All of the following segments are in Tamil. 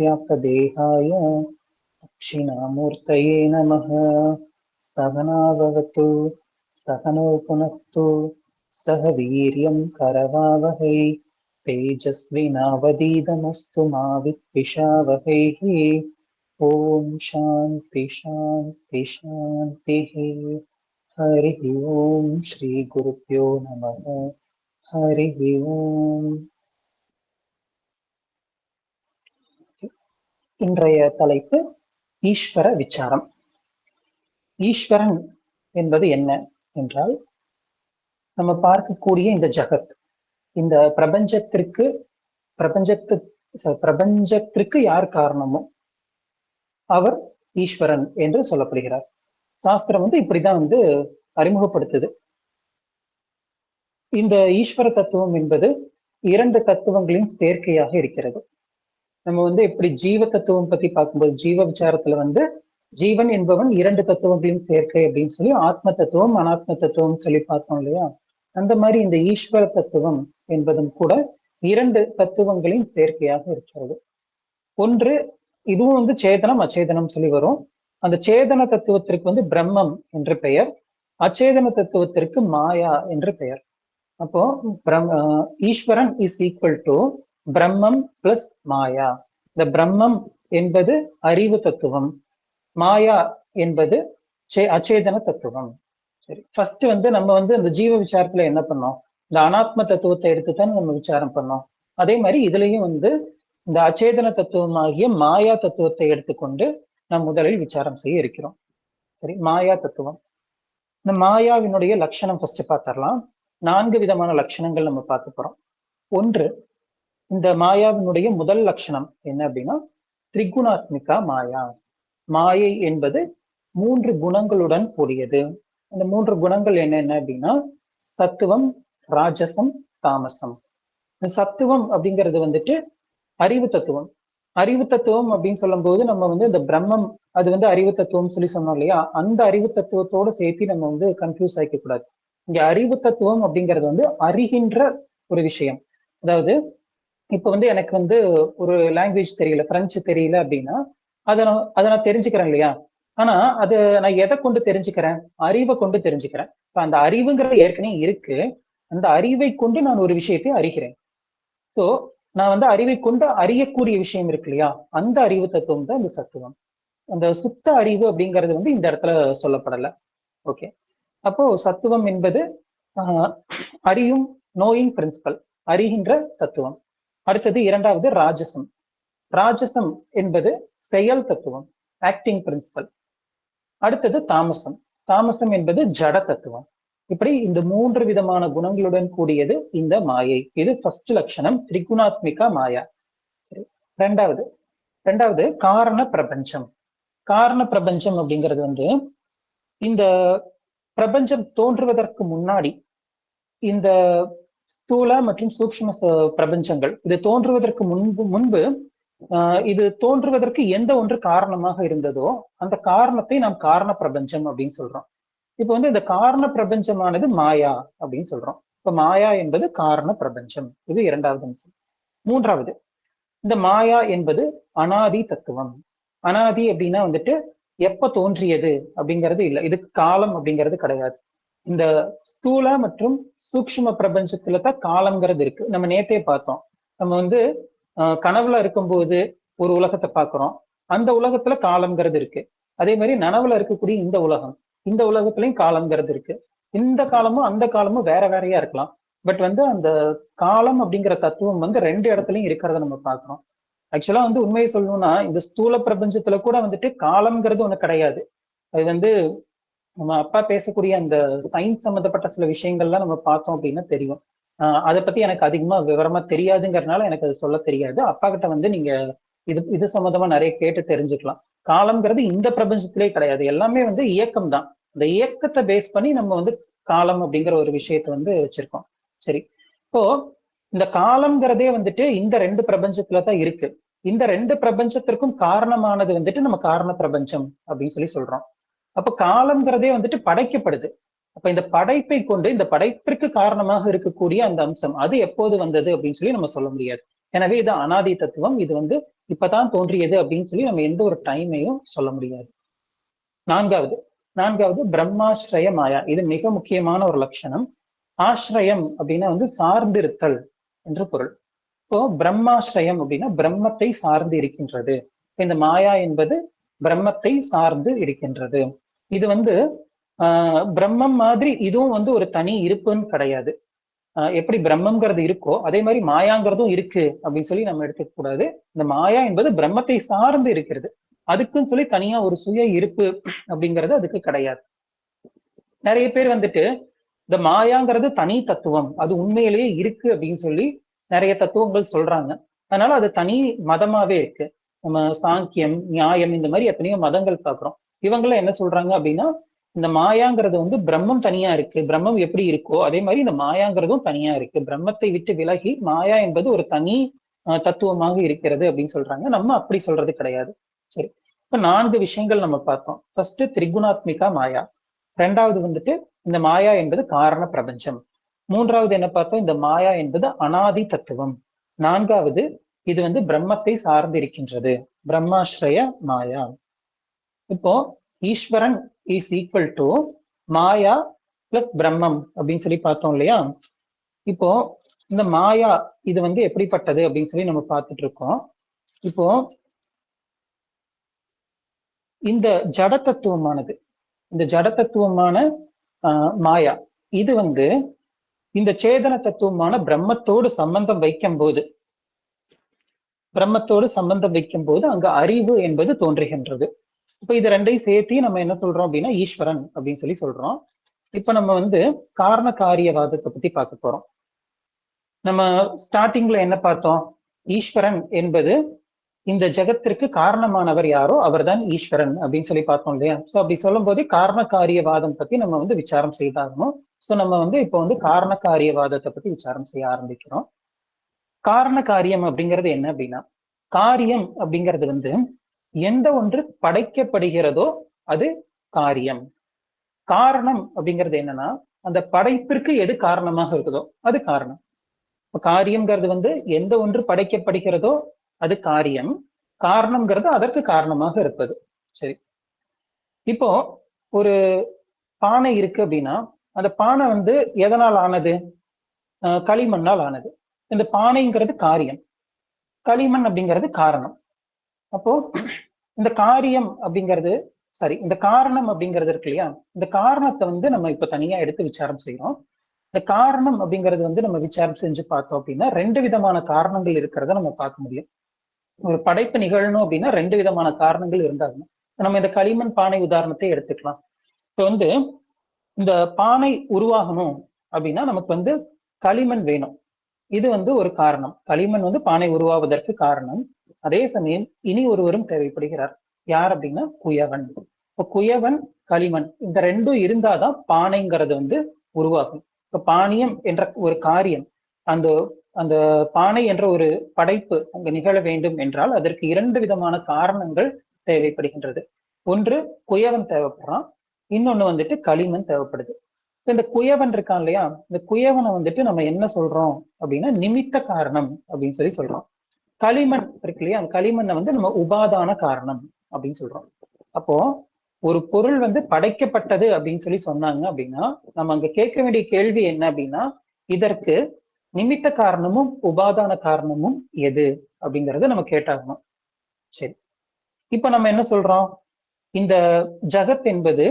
व्याप्तदेहाय दक्षिणामूर्तये नमः सहनाववतु सहनो पुनक्तु सह वीर्यं करवावहै तेजस्विनावदीदमस्तु मा विद्विषावहैः ॐ शान्ति शान्ति शान्तिः हरिः ॐ श्रीगुरुभ्यो नमः हरिः ஓம் இன்றைய தலைப்பு ஈஸ்வர விசாரம். ஈஸ்வரன் என்பது என்ன என்றால் நம்ம பார்க்கக்கூடிய இந்த ஜகத் இந்த பிரபஞ்சத்திற்கு பிரபஞ்சத்து பிரபஞ்சத்திற்கு யார் காரணமோ அவர் ஈஸ்வரன் என்று சொல்லப்படுகிறார். சாஸ்திரம் வந்து இப்படிதான் வந்து அறிமுகப்படுத்துது. இந்த ஈஸ்வர தத்துவம் என்பது இரண்டு தத்துவங்களின் சேர்க்கையாக இருக்கிறது. நம்ம வந்து எப்படி ஜீவ தத்துவம் பத்தி பார்க்கும்போது ஜீவ விசாரத்துல வந்து ஜீவன் என்பவன் இரண்டு தத்துவங்களின் சேர்க்கை அப்படின்னு சொல்லி ஆத்ம தத்துவம் அனாத்ம தத்துவம் சொல்லி பார்த்தோம் இல்லையா? அந்த மாதிரி இந்த ஈஸ்வர தத்துவம் என்பதும் கூட இரண்டு தத்துவங்களின் சேர்க்கையாக இருக்கிறது. ஒன்று இதுவும் வந்து சேதனம் அச்சேதனம் சொல்லி வரும். அந்த சேதன தத்துவத்திற்கு வந்து பிரம்மம் என்று பெயர். அச்சேதன தத்துவத்திற்கு மாயா என்று பெயர். அப்போ பிரம் Eswaran is equal to Brahmam plus Maya. இந்த பிரம்மம் என்பது அறிவு தத்துவம். மாயா என்பது அச்சேதன தத்துவம். சரி ஃபர்ஸ்ட் வந்து நம்ம வந்து இந்த ஜீவ விசாரத்துல என்ன பண்ணோம்? இந்த அனாத்ம தத்துவத்தை எடுத்துதான் நம்ம விசாரம் பண்ணோம். அதே மாதிரி இதுலயும் வந்து இந்த அச்சேதன தத்துவமாகிய மாயா தத்துவத்தை எடுத்துக்கொண்டு நாம் முதலில் விசாரம் செய்ய இருக்கிறோம். சரி மாயா தத்துவம். இந்த மாயாவினுடைய லட்சணம் ஃபர்ஸ்ட் பார்த்துடலாம் நான்கு விதமான லட்சணங்கள் நம்ம பார்க்க போறோம். ஒன்று இந்த மாயாவினுடைய முதல் லட்சணம் என்ன அப்படின்னா திரிகுணாத்மிகா மாயா. மாயை என்பது மூன்று குணங்களுடன் கூடியது. அந்த மூன்று குணங்கள் என்னென்ன அப்படின்னா சத்துவம் ராஜசம் தாமசம். சத்துவம் அப்படிங்கிறது வந்துட்டு அறிவு தத்துவம். அறிவு தத்துவம் அப்படின்னு சொல்லும் போது நம்ம வந்து இந்த பிரம்மம் அது வந்து அறிவு தத்துவம் சொல்லி சொன்னோம் இல்லையா? அந்த அறிவு தத்துவத்தோட சேர்த்து நம்ம வந்து கன்ஃபியூஸ் ஆகிக்க கூடாது இங்க அறிவு தத்துவம் அப்படிங்கிறது வந்து அறிகின்ற ஒரு விஷயம். அதாவது இப்ப வந்து எனக்கு வந்து ஒரு லாங்குவேஜ் தெரியல பிரெஞ்சு தெரியல அப்படின்னா அதை நான் அதை நான் தெரிஞ்சுக்கிறேன் இல்லையா? ஆனா அது நான் எதை கொண்டு தெரிஞ்சுக்கிறேன்? அறிவை கொண்டு தெரிஞ்சுக்கிறேன். இப்போ அந்த அறிவுங்கிறது ஏற்கனவே இருக்கு. அந்த அறிவை கொண்டு நான் ஒரு விஷயத்தை அறிகிறேன். சோ நான் வந்து அறிவை கொண்டு அறியக்கூடிய விஷயம் இருக்கு இல்லையா? அந்த அறிவு தத்துவம் தான் இந்த சத்துவம். அந்த சுத்த அறிவு அப்படிங்கிறது வந்து இந்த இடத்துல சொல்லப்படல. ஓகே அப்போ சத்துவம் என்பது அறியும் நோயின் பிரின்சிபல் அறிகின்ற தத்துவம். அடுத்தது இரண்டாவது ராஜசம். ராஜசம் என்பது செயல் தத்துவம் ஆக்டிங் பிரின்சிபல் அடுத்தது தாமசம். தாமசம் என்பது ஜட தத்துவம். இப்படி இந்த மூன்று விதமான குணங்களுடன் கூடியது இந்த மாயை. இது ஃபர்ஸ்ட் லட்சணம் திரிகுணாத்மிகா மாயா. ரெண்டாவது. ரெண்டாவது காரண பிரபஞ்சம். காரண பிரபஞ்சம் அப்படிங்கிறது வந்து இந்த பிரபஞ்சம் தோன்றுவதற்கு முன்னாடி இந்த ஸ்தூல மற்றும் சூக்ஷ்ம பிரபஞ்சங்கள். இது தோன்றுவதற்கு முன்பு முன்பு இது தோன்றுவதற்கு எந்த ஒன்று காரணமாக இருந்ததோ அந்த காரணத்தை நாம் காரண பிரபஞ்சம் அப்படின்னு சொல்றோம். இப்ப வந்து இந்த காரண பிரபஞ்சமானது மாயா அப்படின்னு சொல்றோம். இப்ப மாயா என்பது காரண பிரபஞ்சம். இது இரண்டாவது அம்சம். மூன்றாவது இந்த மாயா என்பது அனாதி தத்துவம். அனாதி அப்படின்னா வந்துட்டு எப்ப தோன்றியது அப்படிங்கிறது இல்லை. இதுக்கு காலம் அப்படிங்கிறது கிடையாது. இந்த ஸ்தூல மற்றும் சூக்ஷ்ம பிரபஞ்சத்துல தான் காலம்ங்கிறது இருக்கு. நம்ம நேத்தே பார்த்தோம். நம்ம வந்து கனவுல இருக்கும்போது ஒரு உலகத்தை பார்க்குறோம். அந்த உலகத்துல காலம்ங்கிறது இருக்கு. அதே மாதிரி நனவுல இருக்கக்கூடிய இந்த உலகம் இந்த உலகத்துலயும் காலம்ங்கிறது இருக்கு. இந்த காலமும் அந்த காலமும் வேற வேறையா இருக்கலாம். பட் வந்து அந்த காலம் அப்படிங்கிற தத்துவம் வந்து ரெண்டு இடத்துலயும் இருக்கிறத நம்ம பார்க்கிறோம். ஆக்சுவலா வந்து உண்மையை சொல்லணும்னா இந்த ஸ்தூல பிரபஞ்சத்துல கூட வந்துட்டு காலம்ங்கிறது ஒண்ணு கிடையாது. அது வந்து நம்ம அப்பா பேசக்கூடிய அந்த சயின்ஸ் சம்மந்தப்பட்ட சில விஷயங்கள்லாம் நம்ம பார்த்தோம் அப்படின்னா தெரியும். ஆஹ் அதை பத்தி எனக்கு அதிகமா விவரமா தெரியாதுங்கிறதுனால எனக்கு அது சொல்ல தெரியாது. அப்பா கிட்ட வந்து நீங்க இது இது சம்மந்தமா நிறைய கேட்டு தெரிஞ்சுக்கலாம். காலம்ங்கிறது இந்த பிரபஞ்சத்திலே கிடையாது. எல்லாமே வந்து இயக்கம் தான். இந்த இயக்கத்தை பேஸ் பண்ணி நம்ம வந்து காலம் அப்படிங்கிற ஒரு விஷயத்த வந்து வச்சிருக்கோம். சரி. இப்போ இந்த காலம்ங்கிறதே வந்துட்டு இந்த ரெண்டு பிரபஞ்சத்துல தான் இருக்கு. இந்த ரெண்டு பிரபஞ்சத்திற்கும் காரணமானது வந்துட்டு நம்ம காரண பிரபஞ்சம் அப்படின்னு சொல்லி சொல்றோம். அப்ப காலம்ங்கிறதே வந்துட்டு படைக்கப்படுது. அப்ப இந்த படைப்பை கொண்டு இந்த படைப்பிற்கு காரணமாக இருக்கக்கூடிய அந்த அம்சம் அது எப்போது வந்தது அப்படின்னு சொல்லி நம்ம சொல்ல முடியாது. எனவே இது அனாதி தத்துவம் இது வந்து இப்பதான் தோன்றியது அப்படின்னு சொல்லி நம்ம எந்த ஒரு டைமையும் சொல்ல முடியாது. நான்காவது நான்காவது பிரம்மாஸ்ரய மாயா. இது மிக முக்கியமான ஒரு லட்சணம். ஆசிரயம் அப்படின்னா வந்து சார்ந்திருத்தல் என்று பொருள். இப்போ பிரம்மாஸ்ரயம் அப்படின்னா பிரம்மத்தை சார்ந்து இருக்கின்றது. இந்த மாயா என்பது பிரம்மத்தை சார்ந்து இருக்கின்றது. இது வந்து ஆஹ் பிரம்மம் மாதிரி இதுவும் வந்து ஒரு தனி இருப்புன்னு கிடையாது. ஆஹ் எப்படி பிரம்மங்கிறது இருக்கோ அதே மாதிரி மாயாங்கிறதும் இருக்கு அப்படின்னு சொல்லி நம்ம எடுத்துக்க கூடாது. இந்த மாயா என்பது பிரம்மத்தை சார்ந்து இருக்கிறது. அதுக்குன்னு சொல்லி தனியா ஒரு சுய இருப்பு அப்படிங்கிறது அதுக்கு கிடையாது. நிறைய பேர் வந்துட்டு இந்த மாயாங்கிறது தனி தத்துவம் அது உண்மையிலேயே இருக்கு அப்படின்னு சொல்லி நிறைய தத்துவங்கள் சொல்றாங்க. அதனால அது தனி மதமாவே இருக்கு. நம்ம சாங்கியம் நியாயம் இந்த மாதிரி எத்தனையோ மதங்கள் பார்க்கிறோம். இவங்கள என்ன சொல்றாங்க அப்படின்னா இந்த மாயாங்கிறது வந்து பிரம்மம் தனியா இருக்கு. பிரம்மம் எப்படி இருக்கோ அதே மாதிரி இந்த மாயாங்கிறதும் தனியா இருக்கு. பிரம்மத்தை விட்டு விலகி மாயா என்பது ஒரு தனி தத்துவமாக இருக்கிறது அப்படின்னு சொல்றாங்க. நம்ம அப்படி சொல்றது கிடையாது. சரி. இப்ப நான்கு விஷயங்கள் நம்ம பார்த்தோம். ஃபர்ஸ்ட் திரிகுணாத்மிகா மாயா. ரெண்டாவது வந்துட்டு இந்த மாயா என்பது காரண பிரபஞ்சம். மூன்றாவது என்ன பார்த்தோம்? இந்த மாயா என்பது அனாதி தத்துவம். நான்காவது இது வந்து பிரம்மத்தை சார்ந்து இருக்கின்றது. பிரம்மாஸ்ரய மாயா. இப்போ Eswaran is equal to Maya plus Brahmam அப்படின்னு சொல்லி பார்த்தோம் இல்லையா? இப்போ இந்த மாயா இது வந்து எப்படிப்பட்டது அப்படின்னு சொல்லி நம்ம பார்த்துட்டு இருக்கோம். இப்போ இந்த ஜட தத்துவமானது இந்த ஜட தத்துவமான மாயா இது வந்து இந்த சேதன தத்துவமான பிரம்மத்தோடு சம்பந்தம் வைக்கும் போது பிரம்மத்தோடு சம்பந்தம் வைக்கும் போது அங்க அறிவு என்பது தோன்றுகின்றது. இப்ப இது ரெண்டையும் சேர்த்தி நம்ம என்ன சொல்றோம் அப்படின்னா ஈஸ்வரன் அப்படின்னு சொல்லி சொல்றோம். இப்ப நம்ம வந்து காரண காரியவாதத்தை பத்தி பார்க்க போறோம். நம்ம ஸ்டார்டிங்ல என்ன பார்த்தோம்? ஈஸ்வரன் என்பது இந்த ஜெகத்திற்கு காரணமானவர் யாரோ அவர்தான் ஈஸ்வரன் அப்படின்னு சொல்லி பார்த்தோம் இல்லையா? சோ அப்படி சொல்லும் போதே காரண காரியவாதம் பத்தி நம்ம வந்து விசாரம் செய்தாகணும் சோ நம்ம வந்து இப்போ வந்து காரண காரியவாதத்தை பத்தி விசாரம் செய்ய ஆரம்பிக்கிறோம். காரண காரியம் அப்படிங்கிறது என்ன அப்படின்னா காரியம் அப்படிங்கிறது வந்து எந்த ஒன்று படைக்கப்படுகிறதோ அது காரியம். காரணம் அப்படிங்கிறது என்னன்னா அந்த படைப்பிற்கு எது காரணமாக இருக்குதோ அது காரணம். இப்ப காரியம்ங்கிறது வந்து எந்த ஒன்று படைக்கப்படுகிறதோ அது காரியம். காரணம்ங்கிறது அதற்கு காரணமாக இருப்பது. சரி. இப்போ ஒரு பானை இருக்கு அப்படின்னா அந்த பானை வந்து எதனால் ஆனது? களிமண்ணால் ஆனது. இந்த பானைங்கிறது காரியம். களிமண் அப்படிங்கிறது காரணம். அப்போ இந்த காரியம் அப்படிங்கிறது சாரி இந்த காரணம் அப்படிங்கிறது இருக்கு இல்லையா? இந்த காரணத்தை வந்து நம்ம இப்ப தனியா எடுத்து விசாரம் செய்யறோம் இந்த காரணம் அப்படிங்கிறது வந்து நம்ம விசாரம் செஞ்சு பார்த்தோம் அப்படின்னா ரெண்டு விதமான காரணங்கள் இருக்கிறத நம்ம பார்க்க முடியும். ஒரு படைப்பு நிகழணும் அப்படின்னா ரெண்டு விதமான காரணங்கள் இருந்தாகணும். நம்ம இந்த களிமண் பானை உதாரணத்தை எடுத்துக்கலாம். இப்போ வந்து இந்த பானை உருவாகணும் அப்படின்னா நமக்கு வந்து களிமண் வேணும். இது வந்து ஒரு காரணம். களிமண் வந்து பானை உருவாவதற்கு காரணம். அதே சமயம் இனி ஒருவரும் தேவைப்படுகிறார். யார் அப்படின்னா குயவன். இப்போ குயவன் களிமண் இந்த ரெண்டும் இருந்தாதான் பானைங்கிறது வந்து உருவாகும். இப்ப பானியம் என்ற ஒரு காரியம் அந்த அந்த பானை என்ற ஒரு படைப்பு அங்கு நிகழ வேண்டும் என்றால் அதற்கு இரண்டு விதமான காரணங்கள் தேவைப்படுகின்றது. ஒன்று குயவன் தேவைப்படுறான். இன்னொன்னு வந்துட்டு களிமண் தேவைப்படுது. இந்த குயவன் இருக்கான் இல்லையா? இந்த குயவனை வந்துட்டு நம்ம என்ன சொல்றோம் அப்படின்னா நிமித்த காரணம் அப்படின்னு சொல்லி சொல்றோம். களிமண் இருக்கு இல்லையா? அந்த களிமண்ணை வந்து நம்ம உபாதான காரணம் அப்படின்னு சொல்றோம். அப்போ ஒரு பொருள் வந்து படைக்கப்பட்டது அப்படின்னு சொல்லி சொன்னாங்க அப்படின்னா நம்ம அங்க கேட்க வேண்டிய கேள்வி என்ன அப்படின்னா இதற்கு நிமித்த காரணமும் உபாதான காரணமும் எது அப்படிங்கறத நம்ம கேட்டாகணும். சரி. இப்ப நம்ம என்ன சொல்றோம்? இந்த ஜகத் என்பது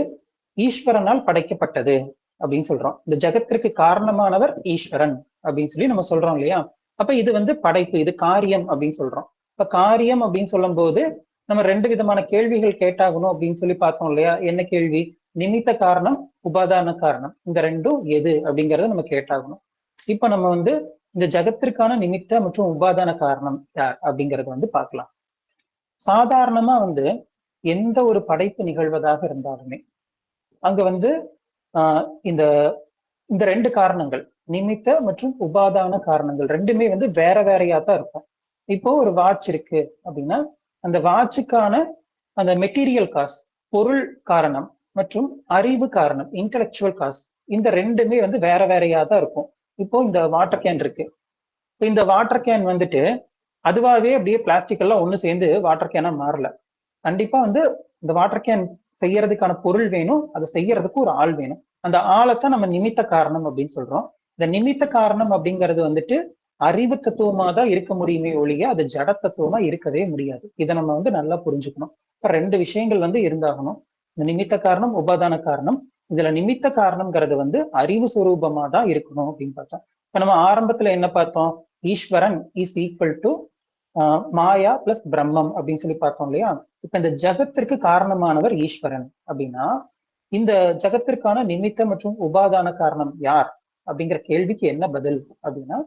ஈஸ்வரனால் படைக்கப்பட்டது அப்படின்னு சொல்றோம். இந்த ஜகத்திற்கு காரணமானவர் ஈஸ்வரன் அப்படின்னு சொல்லி நம்ம சொல்றோம் இல்லையா? அப்ப இது வந்து படைப்பு இது காரியம் அப்படின்னு சொல்றோம். இப்ப காரியம் அப்படின்னு சொல்லும் போது நம்ம ரெண்டு விதமான கேள்விகள் கேட்டாகணும் அப்படின்னு சொல்லி பார்த்தோம் இல்லையா? என்ன கேள்வி? நிமித்த காரணம் உபாதான காரணம். இந்த ரெண்டும் எது அப்படிங்கறத நம்ம கேட்டாகணும். இப்ப நம்ம வந்து இந்த ஜகத்திற்கான நிமித்த மற்றும் உபாதான காரணம் யார் அப்படிங்கறத வந்து பார்க்கலாம். சாதாரணமா வந்து எந்த ஒரு படைப்பு நிகழ்வதாக இருந்தாலுமே அங்க வந்து ஆஹ் இந்த இந்த ரெண்டு காரணங்கள் நிமித்த மற்றும் உபாதான காரணங்கள் ரெண்டுமே வந்து வேற வேறையா தான் இருக்கும். இப்போ ஒரு வாட்ச் இருக்கு அப்படின்னா அந்த வாட்சுக்கான அந்த மெட்டீரியல் காஸ் பொருள் காரணம் மற்றும் அறிவு காரணம் இன்டலெக்சுவல் காஸ் இந்த ரெண்டுமே வந்து வேற வேறையா தான் இருக்கும். இப்போ இந்த வாட்டர் கேன் இருக்கு. இப்போ இந்த வாட்டர் கேன் வந்துட்டு அதுவாகவே அப்படியே பிளாஸ்டிக் எல்லாம் ஒன்று சேர்ந்து வாட்டர் கேனா மாறல. கண்டிப்பா வந்து இந்த வாட்டர் கேன் செய்யறதுக்கான பொருள் வேணும் அதை செய்யறதுக்கு ஒரு ஆள் வேணும். அந்த ஆளைத்தான் நம்ம நிமித்த காரணம் அப்படின்னு சொல்றோம். இந்த நிமித்த காரணம் அப்படிங்கிறது வந்துட்டு அறிவு தத்துவமா தான் இருக்க முடியுமே ஒழிய அது ஜட தத்துவமா இருக்கவே முடியாது. இதை நம்ம வந்து நல்லா புரிஞ்சுக்கணும். இப்ப ரெண்டு விஷயங்கள் வந்து இருந்தாகணும். இந்த நிமித்த காரணம் உபாதான காரணம். இதுல நிமித்த காரணம்ங்கிறது வந்து அறிவு சுரூபமா தான் இருக்கணும் அப்படின்னு பார்த்தோம். இப்ப நம்ம ஆரம்பத்துல என்ன பார்த்தோம்? Eswaran is equal to Maya plus Brahmam அப்படின்னு சொல்லி பார்த்தோம் இல்லையா? இப்ப இந்த ஜகத்திற்கு காரணமானவர் ஈஸ்வரன். அப்படின்னா இந்த ஜகத்திற்கான நிமித்த மற்றும் உபாதான காரணம் யார்? அப்படிங்கிற கேள்விக்கு என்ன பதில்? அப்படின்னா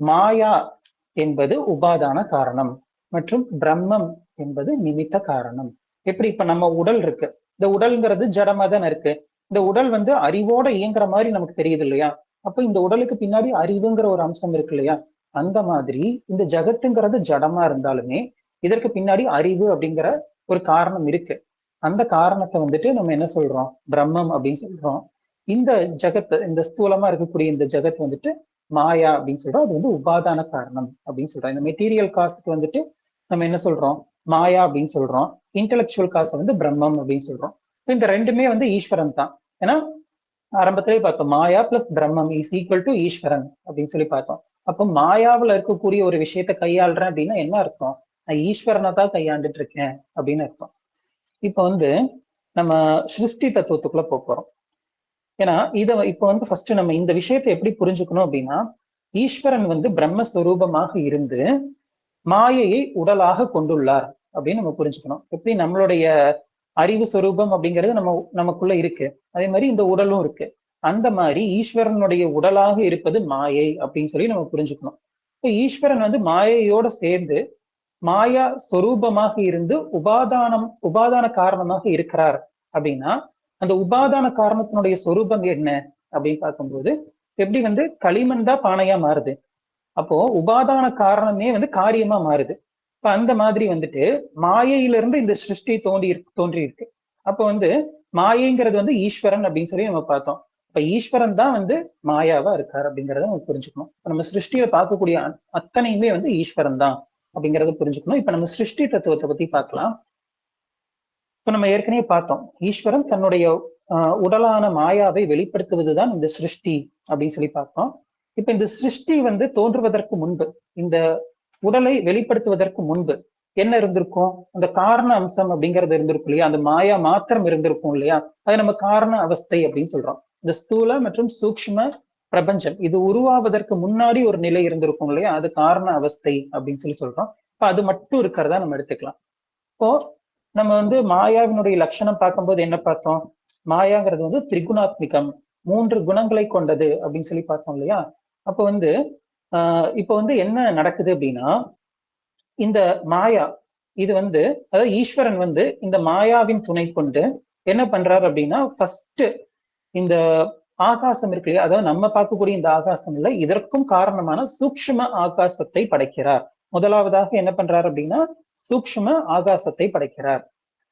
மாயா என்பது உபாதான காரணம் மற்றும் பிரம்மம் என்பது நிமித்த காரணம். எப்படி இப்ப நம்ம உடல் இருக்கு? இந்த உடல்ங்கிறது ஜடமா தானே இருக்கு? இந்த உடல் வந்து அறிவோட இயங்குற மாதிரி நமக்கு தெரியுது இல்லையா? அப்ப இந்த உடலுக்கு பின்னாடி அறிவுங்கிற ஒரு அம்சம் இருக்கு இல்லையா? அந்த மாதிரி இந்த ஜகத்துங்கிறது ஜடமா இருந்தாலுமே இதற்கு பின்னாடி அறிவு அப்படிங்கிற ஒரு காரணம் இருக்கு. அந்த காரணத்தை வந்துட்டு நம்ம என்ன சொல்றோம்? பிரம்மம் அப்படின்னு சொல்றோம். இந்த ஜெகத்தை இந்த ஸ்தூலமா இருக்கக்கூடிய இந்த ஜகத் வந்துட்டு மாயா அப்படின்னு சொல்றோம். அது வந்து உபாதான காரணம் அப்படின்னு சொல்றோம். இந்த மெட்டீரியல் காசுக்கு வந்துட்டு நம்ம என்ன சொல்றோம்? மாயா அப்படின்னு சொல்றோம். இன்டெலெக்சுவல் காசை வந்து பிரம்மம் அப்படின்னு சொல்றோம். இந்த ரெண்டுமே வந்து ஈஸ்வரன் தான். ஏன்னா ஆரம்பத்திலே பார்த்தோம். Maya plus Brahmam is equal to Eswaran அப்படின்னு சொல்லி பார்த்தோம். அப்போ மாயாவில் இருக்கக்கூடிய ஒரு விஷயத்த கையாளுறேன் அப்படின்னா என்ன அர்த்தம்? நான் ஈஸ்வரனை தான் கையாண்டுட்டு இருக்கேன் அப்படின்னு அர்த்தம். இப்ப வந்து நம்ம சிருஷ்டி தத்துவத்துக்குள்ள போக போறோம். ஏன்னா இத இப்ப வந்து ஃபர்ஸ்ட் நம்ம இந்த விஷயத்தை எப்படி புரிஞ்சுக்கணும் அப்படின்னா ஈஸ்வரன் வந்து பிரம்மஸ்வரூபமாக இருந்து மாயையை உடலாக கொண்டுள்ளார் அப்படின்னு நம்ம புரிஞ்சுக்கணும். எப்படி நம்மளுடைய அறிவு சொரூபம் அப்படிங்கிறது நம்ம நமக்குள்ள இருக்கு. அதே மாதிரி இந்த உடலும் இருக்கு. அந்த மாதிரி ஈஸ்வரனுடைய உடலாக இருப்பது மாயை அப்படின்னு சொல்லி நம்ம புரிஞ்சுக்கணும். இப்போ ஈஸ்வரன் வந்து மாயையோட சேர்ந்து மாயா சொரூபமாக இருந்து உபாதானம் உபாதான காரணமாக இருக்கிறார் அப்படின்னா அந்த உபாதான காரணத்தினுடைய சொரூபம் என்ன அப்படின்னு பார்க்கும்போது எப்படி வந்து களிமண் தான் பானையா மாறுது. அப்போ உபாதான காரணமே வந்து காரியமா மாறுது. இப்ப அந்த மாதிரி வந்துட்டு மாயையிலிருந்து இந்த சிருஷ்டி தோண்டி தோன்றி இருக்கு அப்போ வந்து மாயைங்கிறது வந்து ஈஸ்வரன் அப்படின்னு சொல்லி நம்ம பார்த்தோம். இப்ப ஈஸ்வரன் தான் வந்து மாயாவா இருக்கார் அப்படிங்கறத நம்ம புரிஞ்சுக்கணும். இப்ப நம்ம சிருஷ்டியில பார்க்கக்கூடிய அத்தனையுமே வந்து ஈஸ்வரன் தான் அப்படிங்கறத புரிஞ்சுக்கணும். இப்ப நம்ம சிருஷ்டி தத்துவத்தை பத்தி பார்க்கலாம். இப்ப நம்ம ஏற்கனவே பார்த்தோம். ஈஸ்வரன் தன்னுடைய உடலான மாயாவை வெளிப்படுத்துவதுதான் இந்த சிருஷ்டி அப்படின்னு சொல்லி பார்த்தோம். இப்ப இந்த சிருஷ்டி வந்து தோன்றுவதற்கு முன்பு இந்த உடலை வெளிப்படுத்துவதற்கு முன்பு என்ன இருந்திருக்கும்? அந்த காரண அம்சம் அப்படிங்கிறது இருந்திருக்கும் இல்லையா? அந்த மாயா மாத்திரம் இருந்திருக்கும் இல்லையா? அது நம்ம காரண அவஸ்தை அப்படின்னு சொல்றோம். இந்த ஸ்தூல மற்றும் சூக்ஷ்ம பிரபஞ்சம் இது உருவாவதற்கு முன்னாடி ஒரு நிலை இருந்திருக்கும் இல்லையா? அது காரண அவஸ்தை அப்படின்னு சொல்லி சொல்றோம். இப்ப அது மட்டும் இருக்கிறதா நம்ம எடுத்துக்கலாம். இப்போ நம்ம வந்து மாயாவினுடைய லட்சணம் பார்க்கும்போது என்ன பார்த்தோம்? மாயாங்கிறது வந்து திரிகுணாத்மிகம் மூன்று குணங்களை கொண்டது அப்படின்னு சொல்லி பார்த்தோம் இல்லையா? அப்ப வந்து ஆஹ் இப்ப வந்து என்ன நடக்குது அப்படின்னா இந்த மாயா இது வந்து அதாவது ஈஸ்வரன் வந்து இந்த மாயாவின் துணை கொண்டு என்ன பண்றாரு அப்படின்னா ஃபர்ஸ்ட் இந்த ஆகாசம் இருக்கு இல்லையா? அதாவது நம்ம பார்க்கக்கூடிய இந்த ஆகாசம் இல்லை இதற்கும் காரணமான சூக்ஷ்ம ஆகாசத்தை படைக்கிறார். முதலாவதாக என்ன பண்றாரு அப்படின்னா சூக்ஷம ஆகாசத்தை படைக்கிறார்.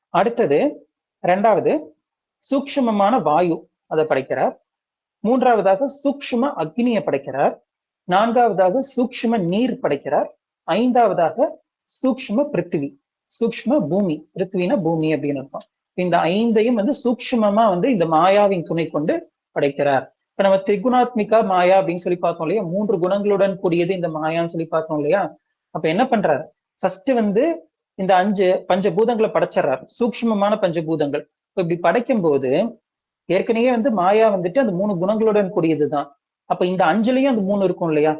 அடுத்தது ரெண்டாவது சூக்ஷ்மமான வாயு அதை படைக்கிறார். மூன்றாவதாக சூக்ஷ்ம அக்னியை படைக்கிறார். நான்காவதாக சூக்ஷ்ம நீர் படைக்கிறார். ஐந்தாவதாக சூக்ஷ்ம பிருத்திவி சூக்ஷ்ம பூமி பிருத்திவினா பூமி அப்படின்னு இருக்கும் இந்த ஐந்தையும் வந்து சூக்ஷ்மமா வந்து இந்த மாயாவின் துணை கொண்டு படைக்கிறார். இப்ப நம்ம திரிகுணாத்மிகா மாயா அப்படின்னு சொல்லி பார்த்தோம் இல்லையா? மூன்று குணங்களுடன் கூடியது இந்த மாயான்னு சொல்லி பார்த்தோம் இல்லையா? அப்ப என்ன பண்றாரு? ஃபர்ஸ்ட் வந்து இந்த அஞ்சு பஞ்சபூதங்களை படைச்சிடறாரு. சூக்மமான பஞ்சபூதங்கள். இப்ப இப்படி படைக்கும் போது ஏற்கனவே வந்து மாயா வந்துட்டு அந்த மூணு குணங்களுடன் கூடியதுதான். அப்ப இந்த அஞ்சுலயும் அந்த மூணு இருக்கும் இல்லையா?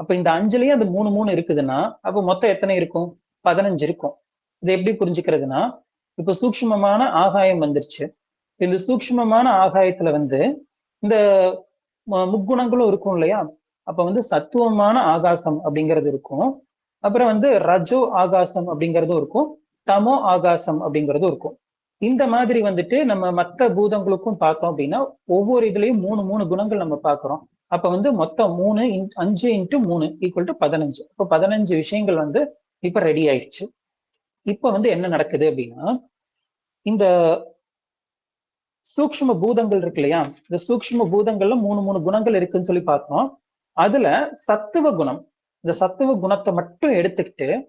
அப்ப இந்த அஞ்சுலயும் அந்த மூணு மூணு இருக்குதுன்னா அப்ப மொத்தம் எத்தனை இருக்கும்? பதினஞ்சு இருக்கும். இதை எப்படி புரிஞ்சுக்கிறதுனா இப்ப சூக்ஷ்மமான ஆகாயம் வந்துருச்சு. இந்த சூக்ஷ்மமான ஆகாயத்துல வந்து இந்த முக்குணங்களும் இருக்கும் இல்லையா? அப்ப வந்து சத்துவமான ஆகாசம் அப்படிங்கிறது இருக்கும். அப்புறம் வந்து ரஜோ ஆகாசம் அப்படிங்கிறதும் இருக்கும் தமோ ஆகாசம் அப்படிங்கிறதும் இருக்கும். இந்த மாதிரி வந்துட்டு நம்ம மற்ற பூதங்களுக்கும் பார்த்தோம் அப்படின்னா ஒவ்வொரு இதுலயும் மூணு மூணு குணங்கள் நம்ம பார்க்குறோம். அப்ப வந்து மொத்தம் மூணு அஞ்சு இன்ட்டு மூணு ஈக்குவல் டு பதினஞ்சு. இப்போ பதினஞ்சு விஷயங்கள் வந்து இப்ப ரெடி ஆயிடுச்சு. இப்ப வந்து என்ன நடக்குது அப்படின்னா இந்த சூக்ஷ்ம பூதங்கள் இருக்கு இல்லையா? இந்த சூக்ஷ்ம பூதங்கள்ல மூணு மூணு குணங்கள் இருக்குன்னு சொல்லி பார்த்தோம். அதுல சத்துவ குணம் இந்த சத்துவ குணத்தை மட்டும் எடுத்துக்கிட்டு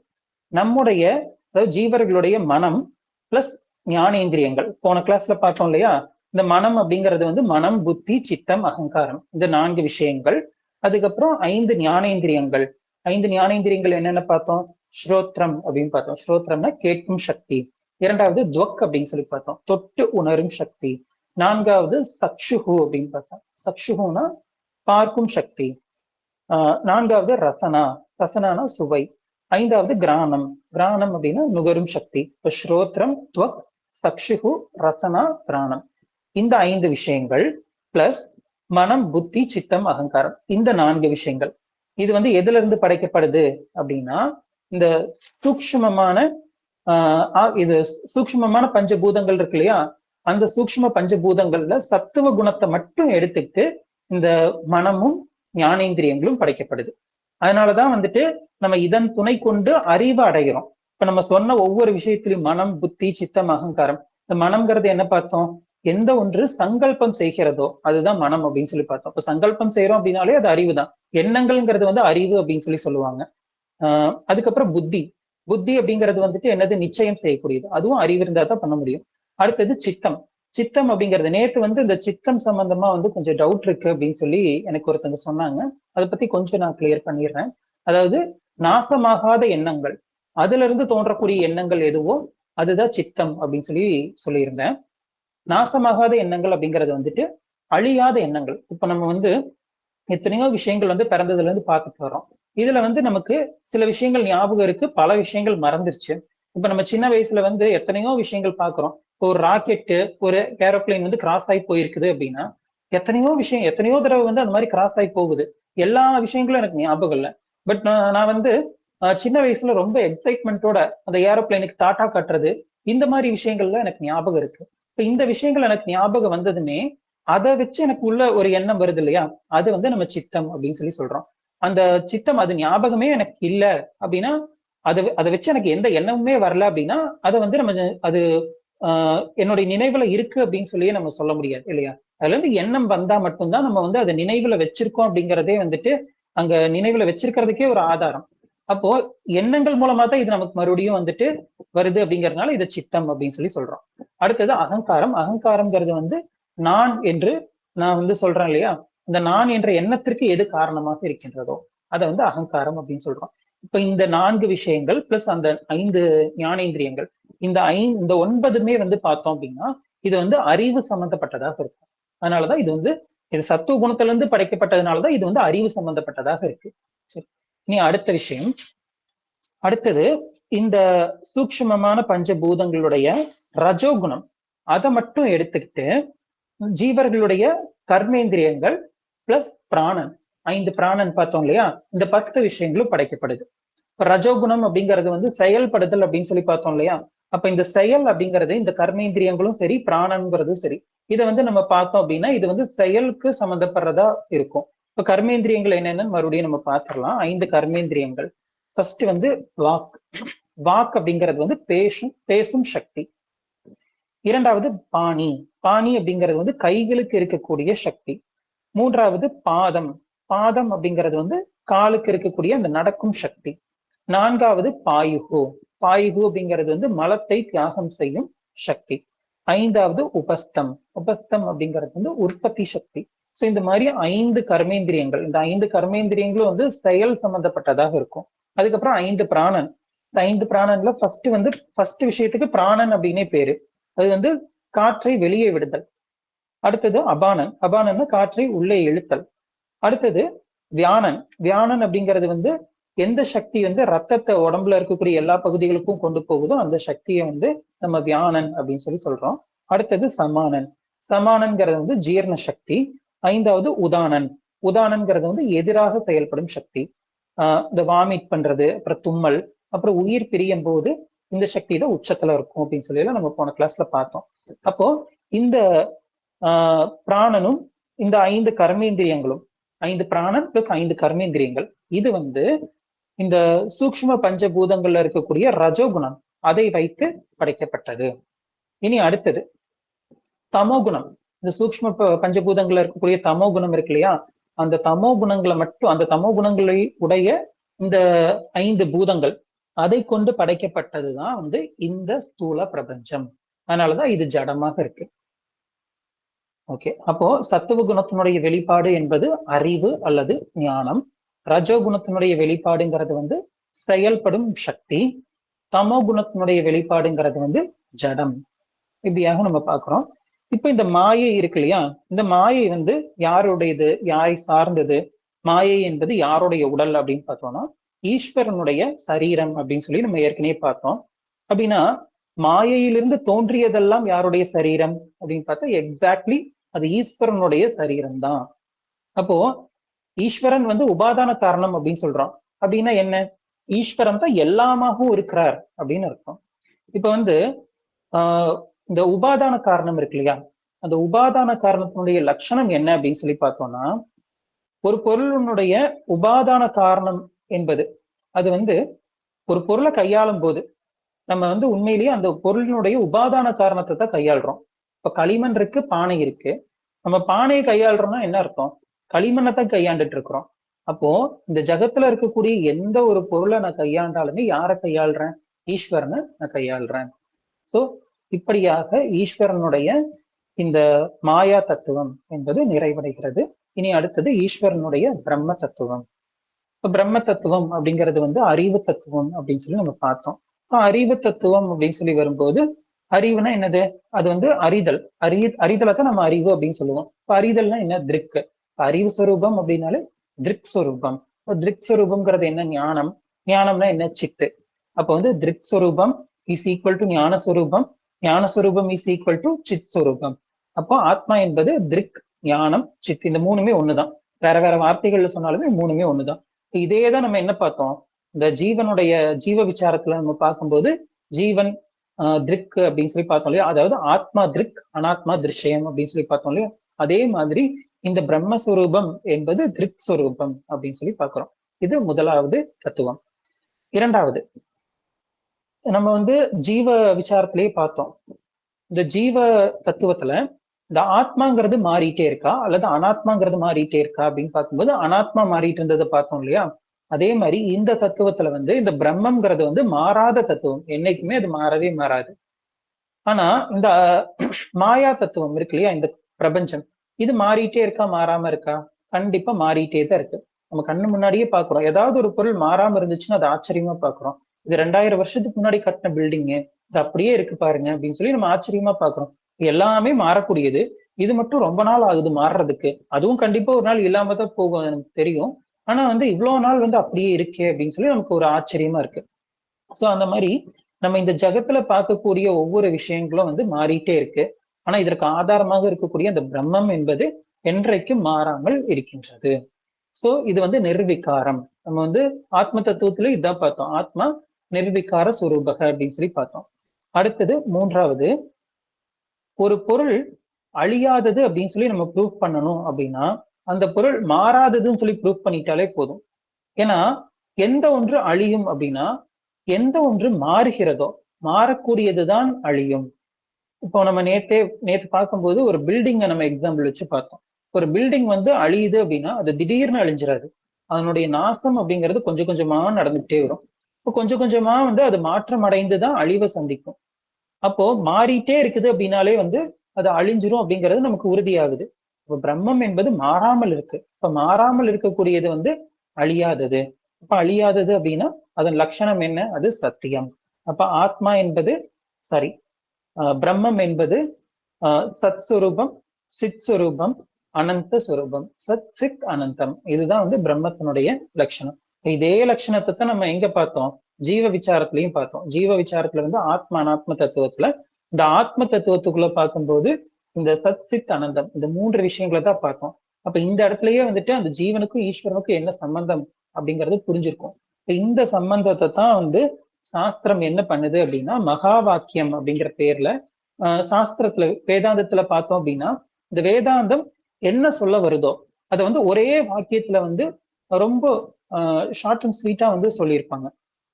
நம்முடைய அதாவது ஜீவர்களுடைய மனம் பிளஸ் ஞானேந்திரியங்கள். போன கிளாஸ்ல பார்த்தோம் இல்லையா? இந்த மனம் அப்படிங்கிறது வந்து மனம் புத்தி சித்தம் அகங்காரம். இந்த நான்கு விஷயங்கள். அதுக்கப்புறம் ஐந்து ஞானேந்திரியங்கள். ஐந்து ஞானேந்திரியங்கள் என்னென்ன பார்த்தோம்? ஸ்ரோத்ரம் அப்படின்னு பார்த்தோம். ஸ்ரோத்ரம்னா கேட்கும் சக்தி. இரண்டாவது துவக் அப்படின்னு சொல்லி பார்த்தோம். தொட்டு உணரும் சக்தி. நான்காவது சக்ஷுகு அப்படின்னு பார்த்தோம். சக்ஷுகுனா பார்க்கும் சக்தி. நான்காவது ரசனா. ரசனானா சுவை. ஐந்தாவது கிரானம் கிரானம் அப்படின்னா நுகரும் சக்தி. இப்ப ஸ்ரோத்ரம் துவக் சக்ஷுகு ரசனா கிரானம் இந்த ஐந்து விஷயங்கள் பிளஸ் மனம் புத்தி சித்தம் அகங்காரம். இந்த நான்கு விஷயங்கள். இது வந்து எதுல இருந்து படைக்கப்படுது அப்படின்னா இந்த சூக்ஷ்மமான ஆஹ் இது சூக்ஷ்மமான பஞ்சபூதங்கள் இருக்கு இல்லையா? அந்த சூக்ஷ்ம பஞ்சபூதங்கள்ல சத்துவ குணத்தை மட்டும் எடுத்துக்கிட்டு இந்த மனமும் ஞானேந்திரியங்களும் படைக்கப்படுது. அதனாலதான் வந்துட்டு நம்ம இதன் துணை கொண்டு அறிவு அடைகிறோம். இப்ப நம்ம சொன்ன ஒவ்வொரு விஷயத்திலும் மனம் புத்தி சித்தம் அகங்காரம் இந்த மனம்ங்கிறது என்ன பார்த்தோம்? எந்த ஒன்று சங்கல்பம் செய்கிறதோ அதுதான் மனம் அப்படின்னு சொல்லி பார்த்தோம். இப்ப சங்கல்பம் செய்யறோம் அப்படின்னாலே அது அறிவு தான் எண்ணங்கள்ங்கிறது வந்து அறிவு அப்படின்னு சொல்லி சொல்லுவாங்க. ஆஹ் அதுக்கப்புறம் புத்தி. புத்தி அப்படிங்கிறது வந்துட்டு என்னது? நிச்சயம் செய்யக்கூடியது. அதுவும் அறிவு இருந்தா தான் பண்ண முடியும். அடுத்தது சித்தம். சித்தம் அப்படிங்கறது. நேத்து வந்து இந்த சித்தம் சம்பந்தமா வந்து கொஞ்சம் டவுட் இருக்கு அப்படின்னு சொல்லி எனக்கு ஒருத்தங்க சொன்னாங்க. அதை பத்தி கொஞ்சம் நான் கிளியர் பண்ணிடுறேன். அதாவது நாசமாகாத எண்ணங்கள். அதுல இருந்து தோன்றக்கூடிய எண்ணங்கள் எதுவோ அதுதான் சித்தம் அப்படின்னு சொல்லி சொல்லியிருந்தேன். நாசமாகாத எண்ணங்கள் அப்படிங்கிறது வந்துட்டு அழியாத எண்ணங்கள். இப்ப நம்ம வந்து எத்தனையோ விஷயங்கள் வந்து பிறந்ததுல இருந்து பார்த்துட்டு வரோம் இதுல வந்து நமக்கு சில விஷயங்கள் ஞாபகம் இருக்கு பல விஷயங்கள் மறந்துருச்சு. இப்ப நம்ம சின்ன வயசுல வந்து எத்தனையோ விஷயங்கள் பாக்குறோம் ஒரு ராக்கெட்டு ஒரு ஏரோப்ளைன் வந்து கிராஸ் ஆகி போயிருக்குது அப்படின்னா எத்தனையோ விஷயம் எத்தனையோ தடவை வந்து அந்த மாதிரி கிராஸ் ஆகி போகுது. எல்லா விஷயங்களும் எனக்கு ஞாபகம் இல்லை. பட் நான் நான் வந்து சின்ன வயசுல ரொம்ப எக்ஸைட்மெண்ட்டோட அந்த ஏரோப்ளைனுக்கு டாட்டா கட்டுறது இந்த மாதிரி விஷயங்கள்ல எனக்கு ஞாபகம் இருக்கு. இப்போ இந்த விஷயங்கள் எனக்கு ஞாபகம் வந்ததுமே அதை வச்சு எனக்கு உள்ள ஒரு எண்ணம் வருது இல்லையா? அது வந்து நம்ம சித்தம் அப்படின்னு சொல்லி சொல்றோம். அந்த சித்தம் அது ஞாபகமே எனக்கு இல்லை அப்படின்னா அதை அதை வச்சு எனக்கு எந்த எண்ணமுமே வரல அப்படின்னா அதை வந்து நம்ம அது என்னுடைய நினைவுல இருக்கு அப்படின்னு சொல்லியே நம்ம சொல்ல முடியாது இல்லையா? அதுல இருந்து எண்ணம் வந்தா மட்டும்தான் நம்ம வந்து அதை நினைவுல வச்சிருக்கோம் அப்படிங்கிறதே வந்துட்டு அங்க நினைவுல வச்சிருக்கிறதுக்கே ஒரு ஆதாரம். அப்போ எண்ணங்கள் மூலமா தான் இது நமக்கு மறுபடியும் வந்துட்டு வருது அப்படிங்கறதுனால இதை சித்தம் அப்படின்னு சொல்லி சொல்றோம். அடுத்தது அகங்காரம். அகங்காரம்ங்கிறது வந்து நான் என்று நான் வந்து சொல்றேன் இல்லையா? இந்த நான் என்ற எண்ணத்திற்கு எது காரணமாக இருக்கின்றதோ அதை வந்து அகங்காரம் அப்படின்னு சொல்றோம். இப்ப இந்த நான்கு விஷயங்கள் பிளஸ் அந்த ஐந்து ஞானேந்திரியங்கள் இந்த ஐ இந்த ஒன்பதுமே வந்து பார்த்தோம் அப்படின்னா இது வந்து அறிவு சம்பந்தப்பட்டதாக இருக்கும். அதனாலதான் இது வந்து இது சத்துவ குணத்துல இருந்து படைக்கப்பட்டதுனாலதான் இது வந்து அறிவு சம்பந்தப்பட்டதாக இருக்கு. சரி. இனி அடுத்த விஷயம். அடுத்தது இந்த சூக்ஷ்மமான பஞ்சபூதங்களுடைய ரஜோகுணம். அதை மட்டும் எடுத்துக்கிட்டு ஜீவர்களுடைய கர்மேந்திரியங்கள் பிளஸ் பிராணன். ஐந்து பிராணன் பார்த்தோம் இல்லையா? இந்த பத்து விஷயங்களும் படைக்கப்படுது. ரஜோகுணம் அப்படிங்கிறது வந்து செயல்படுதல் அப்படின்னு சொல்லி பார்த்தோம் இல்லையா? அப்ப இந்த செயல் அப்படிங்கிறது இந்த கர்மேந்திரியங்களும் சரி பிராணங்கிறதும் சரி இதை வந்து நம்ம பார்த்தோம் அப்படின்னா இது வந்து செயலுக்கு சம்மந்தப்படுறதா இருக்கும். இப்ப கர்மேந்திரியங்கள் என்னென்னு மறுபடியும் நம்ம பார்த்துடலாம். ஐந்து கர்மேந்திரியங்கள். ஃபர்ஸ்ட் வந்து வாக். வாக் அப்படிங்கிறது வந்து பேசும் பேசும் சக்தி. இரண்டாவது பாணி. பாணி அப்படிங்கிறது வந்து கைகளுக்கு இருக்கக்கூடிய சக்தி. மூன்றாவது பாதம். பாதம் அப்படிங்கிறது வந்து காலுக்கு இருக்கக்கூடிய அந்த நடக்கும் சக்தி. நான்காவது பாயுகு. பாயுகு அப்படிங்கிறது வந்து மலத்தை தியாகம் செய்யும் சக்தி. ஐந்தாவது உபஸ்தம். உபஸ்தம் அப்படிங்கிறது வந்து உற்பத்தி சக்தி. ஸோ இந்த மாதிரி ஐந்து கர்மேந்திரியங்கள் இந்த ஐந்து கர்மேந்திரியங்களும் வந்து செயல் சம்பந்தப்பட்டதாக இருக்கும். அதுக்கப்புறம் ஐந்து பிராணன். இந்த ஐந்து பிராணன்ல ஃபர்ஸ்ட் வந்து ஃபர்ஸ்ட் விஷயத்துக்கு பிராணன் அப்படின்னே பேரு. அது வந்து காற்றை வெளியே விடுதல். அடுத்தது அபானன். அபானன்னா காற்றை உள்ளே இழுத்தல். அடுத்தது வியானன். வியானன் அப்படிங்கிறது வந்து எந்த சக்தி வந்து ரத்தத்தை உடம்புல இருக்கக்கூடிய எல்லா பகுதிகளுக்கும் கொண்டு போகுதோ அந்த சக்தியை வந்து நம்ம வியானன் அப்படின்னு சொல்லி சொல்றோம். அடுத்தது சமானன். சமானன்கிறது வந்து ஜீரண சக்தி. ஐந்தாவது உதானன். உதானன்கிறது வந்து எதிராக செயல்படும் சக்தி. ஆஹ் இந்த வாமிட் பண்றது அப்புறம் தும்மல் அப்புறம் உயிர் பிரியும் போது இந்த சக்தி தான் உச்சத்துல இருக்கும் அப்படின்னு சொல்லி எல்லாம் நம்ம போன கிளாஸ்ல பார்த்தோம். அப்போ இந்த ஆஹ் பிராணனும் இந்த ஐந்து கர்மேந்திரியங்களும் ஐந்து பிராணன் பிளஸ் ஐந்து கர்மேந்திரியங்கள் இது வந்து இந்த சூக்ஷ்ம பஞ்சபூதங்கள்ல இருக்கக்கூடிய ரஜோகுணம் அதை வைத்து படைக்கப்பட்டது. இனி அடுத்தது தமோகுணம். இந்த சூக்ம பஞ்சபூதங்கள்ல இருக்கக்கூடிய தமோ குணம் இருக்கு இல்லையா? அந்த தமோ குணங்களை மட்டும் அந்த தமோ குணங்களை உடைய இந்த ஐந்து பூதங்கள் அதை கொண்டு படைக்கப்பட்டதுதான் வந்து இந்த ஸ்தூல பிரபஞ்சம். அதனாலதான் இது ஜடமாக இருக்கு. ஓகே அப்போ சத்துவ குணத்தினுடைய வெளிப்பாடு என்பது அறிவு அல்லது ஞானம். ரஜோ குணத்தினுடைய வெளிப்பாடுங்கிறது வந்து செயல்படும் சக்தி தமோ குணத்தினுடைய வெளிப்பாடுங்கிறது வந்து ஜடம். இப்படியாக நம்ம பார்க்குறோம். இப்ப இந்த மாயை இருக்கு இல்லையா? இந்த மாயை வந்து யாருடையது? யாரை சார்ந்தது? மாயை என்பது யாருடைய உடல் அப்படின்னு பார்த்தோம்னா ஈஸ்வரனுடைய சரீரம் அப்படின்னு சொல்லி நம்ம ஏற்கனவே பார்த்தோம். அப்படின்னா மாயையிலிருந்து தோன்றியதெல்லாம் யாருடைய சரீரம் அப்படின்னு பார்த்தா எக்ஸாக்ட்லி அது ஈஸ்வரனுடைய சரீரம் தான் அப்போ ஈஸ்வரன் வந்து உபாதான காரணம் அப்படின்னு சொல்றோம். அப்படின்னா என்ன? ஈஸ்வரன் தான் எல்லாமாகவும் இருக்கிறார் அப்படின்னு அர்த்தம். இப்ப வந்து ஆஹ் இந்த உபாதான காரணம் இருக்கு இல்லையா? அந்த உபாதான காரணத்தினுடைய லட்சணம் என்ன அப்படின்னு சொல்லி பார்த்தோம்னா ஒரு பொருளினுடைய உபாதான காரணம் என்பது. அது வந்து ஒரு பொருளை கையாளும் போது நம்ம வந்து உண்மையிலேயே அந்த பொருளினுடைய உபாதான காரணத்தை தான் கையாளுறோம். இப்ப களிமண் இருக்கு பானை இருக்கு. நம்ம பானையை கையாளுறோம்னா என்ன அர்த்தம்? களிமண்ணை தான் கையாண்டுட்டு இருக்கிறோம் அப்போ இந்த ஜகத்துல இருக்கக்கூடிய எந்த ஒரு பொருளை நான் கையாண்டாலுமே யாரை கையாளுறேன்? ஈஸ்வரனை நான் கையாளுறேன். சோ இப்படியாக ஈஸ்வரனுடைய இந்த மாயா தத்துவம் என்பது நிறைவடைகிறது. இனி அடுத்தது ஈஸ்வரனுடைய பிரம்ம தத்துவம். இப்போ பிரம்ம தத்துவம் அப்படிங்கிறது வந்து அறிவு தத்துவம் அப்படின்னு சொல்லி நம்ம பார்த்தோம். இப்போ அறிவு தத்துவம் அப்படின்னு சொல்லி வரும்போது அறிவுனா என்னது? அது வந்து அறிதல். அறி அறிதலை தான் நம்ம அறிவு அப்படின்னு சொல்லுவோம். இப்போ அறிதல்னா என்ன? திருக்கு. அறிவு சுரூபம் அப்படின்னாலே திருக் சுரூபம். திருக் சுரூபம்ங்கிறது என்ன? ஞானம். ஞானம்னா என்ன? சித்து. அப்போ வந்து திருக் சுரூபம் இஸ் ஈக்குவல் டு ஞான சுரூபம். ஞான சுரூபம் இஸ் ஈக்குவல் டு சித் சுரூபம். அப்போ ஆத்மா என்பது திருக் ஞானம் சித். இந்த மூணுமே ஒண்ணுதான். வேற வேற வார்த்தைகள்ல சொன்னாலுமே மூணுமே ஒண்ணுதான். இதே தான் நம்ம என்ன பார்த்தோம்? இந்த ஜீவனுடைய ஜீவ விசாரத்துல நம்ம பார்க்கும்போது ஜீவன் திருக் அப்படின்னு சொல்லி பார்த்தோம் இல்லையா? அதாவது ஆத்மா திருக் அனாத்மா திருஷ்யம் அப்படின்னு சொல்லி பார்த்தோம் இல்லையா? அதே மாதிரி இந்த பிரம்மஸ்வரூபம் என்பது திருக் ஸ்வரூபம் அப்படின்னு சொல்லி பார்க்கிறோம். இது முதலாவது தத்துவம். இரண்டாவது நம்ம வந்து ஜீவ விசாரத்திலேயே பார்த்தோம். இந்த ஜீவ தத்துவத்துல இந்த ஆத்மாங்கிறது மாறிட்டே இருக்கா? அல்லது அனாத்மாங்கிறது மாறிட்டே இருக்கா அப்படின்னு பார்க்கும்போது அனாத்மா மாறிட்டு இருந்ததை பார்த்தோம் இல்லையா? அதே மாதிரி இந்த தத்துவத்துல வந்து இந்த பிரம்மம்ங்கிறது வந்து மாறாத தத்துவம். என்னைக்குமே அது மாறவே மாறாது. ஆனா இந்த மாயா தத்துவம் இருக்கு இல்லையா? இந்த பிரபஞ்சம். இது மாறிட்டே இருக்கா மாறாம இருக்கா? கண்டிப்பா மாறிட்டே தான் இருக்கு. நம்ம கண்ணு முன்னாடியே பாக்குறோம் ஏதாவது ஒரு பொருள் மாறாம இருந்துச்சுன்னா அது ஆச்சரியமா பாக்குறோம் இது ரெண்டாயிரம் வருஷத்துக்கு முன்னாடி கட்டின பில்டிங்கு இது அப்படியே இருக்கு பாருங்க அப்படின்னு சொல்லி நம்ம ஆச்சரியமா பாக்குறோம் எல்லாமே மாறக்கூடியது. இது மட்டும் ரொம்ப நாள் ஆகுது மாறுறதுக்கு. அதுவும் கண்டிப்பா ஒரு நாள் இல்லாம தான் போகும் எனக்கு தெரியும். ஆனா வந்து இவ்வளவு நாள் வந்து அப்படியே இருக்கே அப்படின்னு சொல்லி நமக்கு ஒரு ஆச்சரியமா இருக்கு. சோ அந்த மாதிரி நம்ம இந்த ஜகத்துல பார்க்கக்கூடிய ஒவ்வொரு விஷயங்களும் வந்து மாறிட்டே இருக்கு. ஆனா இதற்கு ஆதாரமாக இருக்கக்கூடிய அந்த பிரம்மம் என்பது என்றைக்கும் மாறாமல் இருக்கின்றது. சோ இது வந்து நிர்விகாரம். நம்ம வந்து ஆத்ம தத்துவத்துல இதான் பார்த்தோம். ஆத்மா நிர்விகார சுரூபக அப்படின்னு சொல்லி பார்த்தோம். அடுத்தது மூன்றாவது ஒரு பொருள் அழியாதது அப்படின்னு சொல்லி நம்ம ப்ரூவ் பண்ணணும் அப்படின்னா அந்த பொருள் மாறாததுன்னு சொல்லி ப்ரூவ் பண்ணிட்டாலே போதும். ஏன்னா எந்த ஒன்று அழியும் அப்படின்னா எந்த ஒன்று மாறுகிறதோ மாறக்கூடியதுதான் அழியும். இப்போ நம்ம நேற்றே நேற்று பார்க்கும்போது ஒரு பில்டிங்கை நம்ம எக்ஸாம்பிள் வச்சு பார்த்தோம். ஒரு பில்டிங் வந்து அழியுது அப்படின்னா அது திடீர்னு அழிஞ்சிடாது அதனுடைய நாசம் அப்படிங்கிறது கொஞ்சம் கொஞ்சமா நடந்துகிட்டே வரும். இப்போ கொஞ்சம் கொஞ்சமா வந்து அது மாற்றம் அடைந்து தான் அழிவை சந்திக்கும். அப்போ மாறிட்டே இருக்குது அப்படின்னாலே வந்து அது அழிஞ்சிரும் அப்படிங்கிறது நமக்கு உறுதியாகுது. இப்போ பிரம்மம் என்பது மாறாமல் இருக்கு. இப்ப மாறாமல் இருக்கக்கூடியது வந்து அழியாதது. இப்ப அழியாதது அப்படின்னா அதன் லட்சணம் என்ன? அது சத்தியம். அப்ப ஆத்மா என்பது சரி பிரம்மம் என்பது சத் சுரூபம் சித் சுரூபம் அனந்த சுரூபம் சத் சித் அனந்தம். இதுதான் வந்து பிரம்மத்தினுடைய லட்சணம். இதே லட்சணத்தை தான் நம்ம எங்க பார்த்தோம்? ஜீவ விசாரத்திலையும் பார்த்தோம். ஜீவ விசாரத்துல வந்து ஆத்ம அனாத்ம தத்துவத்துல. இந்த ஆத்ம தத்துவத்துக்குள்ள பார்க்கும்போது இந்த சத் சித் அனந்தம் இந்த மூன்று விஷயங்களை தான் பார்த்தோம். அப்ப இந்த இடத்துலயே வந்துட்டு அந்த ஜீவனுக்கும் ஈஸ்வரனுக்கும் என்ன சம்பந்தம் அப்படிங்கிறது புரிஞ்சிருக்கும். இந்த சம்பந்தத்தை தான் வந்து சாஸ்திரம் என்ன பண்ணுது அப்படின்னா மகா வாக்கியம் அப்படிங்கிற பேர்ல சாஸ்திரத்துல வேதாந்தத்துல பார்த்தோம் அப்படின்னா இந்த வேதாந்தம் என்ன சொல்ல வருதோ அதை வந்து ஒரே வாக்கியத்துல வந்து ரொம்ப ஷார்ட் அண்ட் ஸ்வீட்டா வந்து சொல்லியிருப்பாங்க.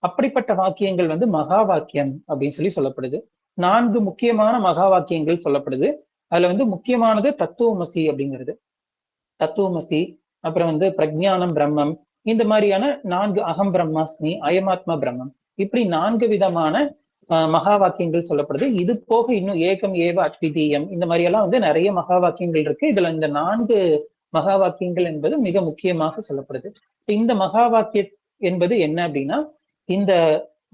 அப்படிப்பட்ட வாக்கியங்கள் வந்து மகா வாக்கியம் அப்படின்னு சொல்லி சொல்லப்படுது. நான்கு முக்கியமான மகா வாக்கியங்கள் சொல்லப்படுது. அதுல வந்து முக்கியமானது தத்துவமசி அப்படிங்கிறது. தத்துவமசி அப்புறம் வந்து பிரஜானம் பிரம்மம் இந்த மாதிரியான நான்கு அகம் பிரம்மாஸ்மி அயமாத்மா பிரம்மம். இப்படி நான்கு விதமான ஆஹ், மகா வாக்கியங்கள் சொல்லப்படுது. இது போக இன்னும் ஏகம் ஏவ அத்விதீயம் இந்த மாதிரி எல்லாம் வந்து நிறைய மகா வாக்கியங்கள் இருக்கு. இதுல இந்த நான்கு மகா வாக்கியங்கள் என்பது மிக முக்கியமாக சொல்லப்படுது. இந்த மகா வாக்கிய என்பது என்ன அப்படின்னா இந்த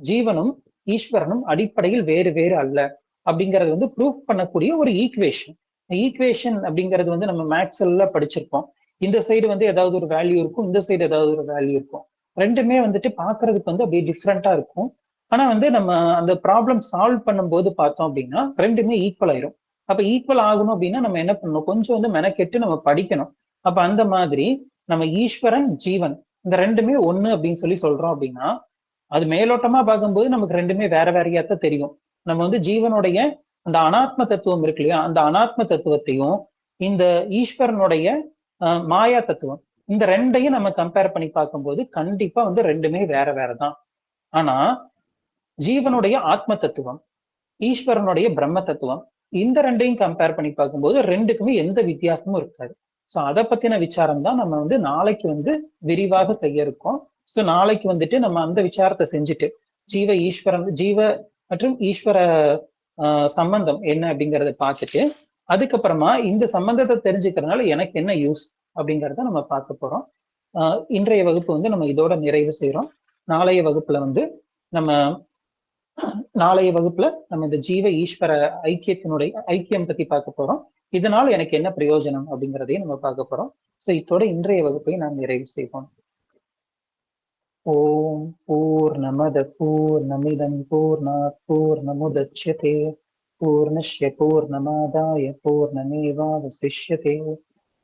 ஜீவனும் ஈஸ்வரனும் அடிப்படையில் வேறு வேறு அல்ல அப்படிங்கறது வந்து ப்ரூஃப் பண்ணக்கூடிய ஒரு ஈக்குவேஷன் ஈக்குவேஷன் அப்படிங்கிறது வந்து நம்ம மேக்ஸ் எல்லாம் படிச்சிருப்போம். இந்த சைடு வந்து ஏதாவது ஒரு வேல்யூ இருக்கும் இந்த சைடு ஏதாவது ஒரு வேல்யூ இருக்கும். ரெண்டுமே வந்துட்டு பாக்குறதுக்கு வந்து அப்படியே டிஃப்ரெண்டா இருக்கும். ஆனா வந்து நம்ம அந்த ப்ராப்ளம் சால்வ் பண்ணும்போது பார்த்தோம் அப்படின்னா ரெண்டுமே ஈக்குவல் ஆயிரும். அப்ப ஈக்குவல் ஆகணும் அப்படின்னா நம்ம என்ன பண்ணணும்? கொஞ்சம் வந்து மெனக்கெட்டு நம்ம படிக்கணும். அப்ப அந்த மாதிரி நம்ம ஈஸ்வரன் ஜீவன் இந்த ரெண்டுமே ஒண்ணு அப்படின்னு சொல்லி சொல்றோம் அப்படின்னா அது மேலோட்டமா பார்க்கும்போது நமக்கு ரெண்டுமே வேற வேறையாத்தான் தெரியும். நம்ம வந்து ஜீவனுடைய அந்த அனாத்ம தத்துவம் இருக்கு இல்லையா? அந்த அனாத்ம தத்துவத்தையும் இந்த ஈஸ்வரனுடைய மாயா தத்துவம் இந்த ரெண்டையும் நம்ம கம்பேர் பண்ணி பார்க்கும்போது கண்டிப்பா வந்து ரெண்டுமே வேற வேற தான் ஆனா ஜீவனுடைய ஆத்ம தத்துவம் ஈஸ்வரனுடைய பிரம்ம தத்துவம் இந்த ரெண்டையும் கம்பேர் பண்ணி பார்க்கும்போது ரெண்டுக்குமே எந்த வித்தியாசமும் இருக்காது. ஸோ அதை பத்தின விசாரம் தான் நம்ம வந்து நாளைக்கு வந்து விரிவாக செய்ய இருக்கோம். ஸோ நாளைக்கு வந்துட்டு நம்ம அந்த விசாரத்தை செஞ்சுட்டு ஜீவ ஈஸ்வரன் ஜீவ மற்றும் ஈஸ்வர சம்பந்தம் என்ன அப்படிங்கறத பார்த்துட்டு அதுக்கப்புறமா இந்த சம்பந்தத்தை தெரிஞ்சுக்கிறதுனால எனக்கு என்ன யூஸ் அப்படிங்கறத நம்ம பார்க்க போறோம். இன்றைய வகுப்பு வந்து நம்ம இதோட நிறைவு செய்யறோம் நாளைய வகுப்புல வந்து நம்ம நாளைய வகுப்புல நம்ம இந்த ஜீவ ஈஸ்வர ஐக்கியத்தினுடைய ஐக்கியம் பத்தி பார்க்க போறோம். இதனால் எனக்கு என்ன பிரயோஜனம் அப்படிங்கிறதையும் நம்ம பார்க்க போறோம். ஸோ இதோட இன்றைய வகுப்பை நாம் நிறைவு செய்வோம். ஓம் பூர்ணமத பூர்ணமிதம் பூர்ணாத் பூர்ணமுதட்சியதே பூர்ணஸ்ய பூர்ணமாதாய பூர்ணமேவாவசிஷ்யதே.